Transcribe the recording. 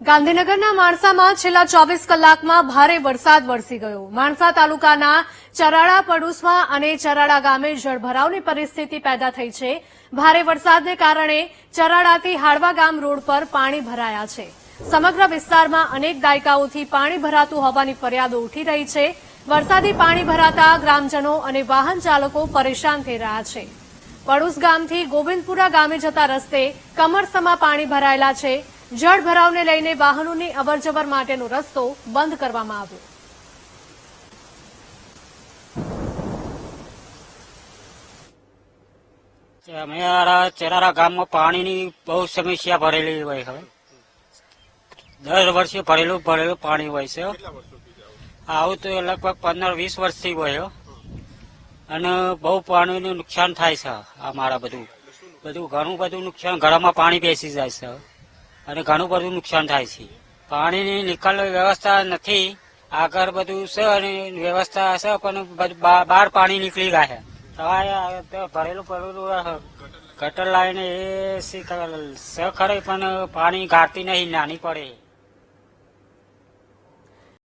ગાંધીનગરના માણસામાં છેલ્લા ચોવીસ કલાકમાં ભારે વરસાદ વરસી ગયો. માણસા તાલુકાના ચરાડા પડુસમાં અને ચરાડા ગામે જળભરાવની પરિસ્થિતિ પેદા થઈ છે. ભારે વરસાદને કારણે ચરાડાથી હાડવા ગામ રોડ પર પાણી ભરાયા છે. સમગ્ર વિસ્તારમાં અનેક દાયકાઓથી પાણી ભરાતું હોવાની ફરિયાદો ઉઠી રહી છે. વરસાદી પાણી ભરાતા ગ્રામજનો અને વાહન ચાલકો પરેશાન થઈ રહ્યા છે. પડુસ ગામથી ગોવિંદપુરા ગામે જતા રસ્તે કમરસમાં પાણી ભરાયેલા છે. જળ ભરાવને લઈને વાહનોની અવરજવર માટેનો રસ્તો બંધ કરવામાં આવ્યો. અમારા ચરારા ગામમાં પાણીની બહુ સમસ્યા ભરેલી હોય હવે દર વર્ષે ભરેલું ભરેલું પાણી હોય છે. આવું તો લગભગ પંદર વીસ વર્ષથી હોય અને બહુ પાણીનું નુકસાન થાય છે અમારા બધું. બધું ઘણું બધું નુકસાન, ઘરમાં પાણી બેસી જાય છે. અને ઘણું બધું નુકસાન થાય છે. પાણીની નિકાલ વ્યવસ્થા નથી. આગળ બધું છે અને વ્યવસ્થા છે, પણ બહાર પાણી નીકળી ગયા છે. ભરેલું ભરેલું ગટર લાઈને એ શી ખરે, પણ પાણી ગાળતી નહીં, નાની પડે.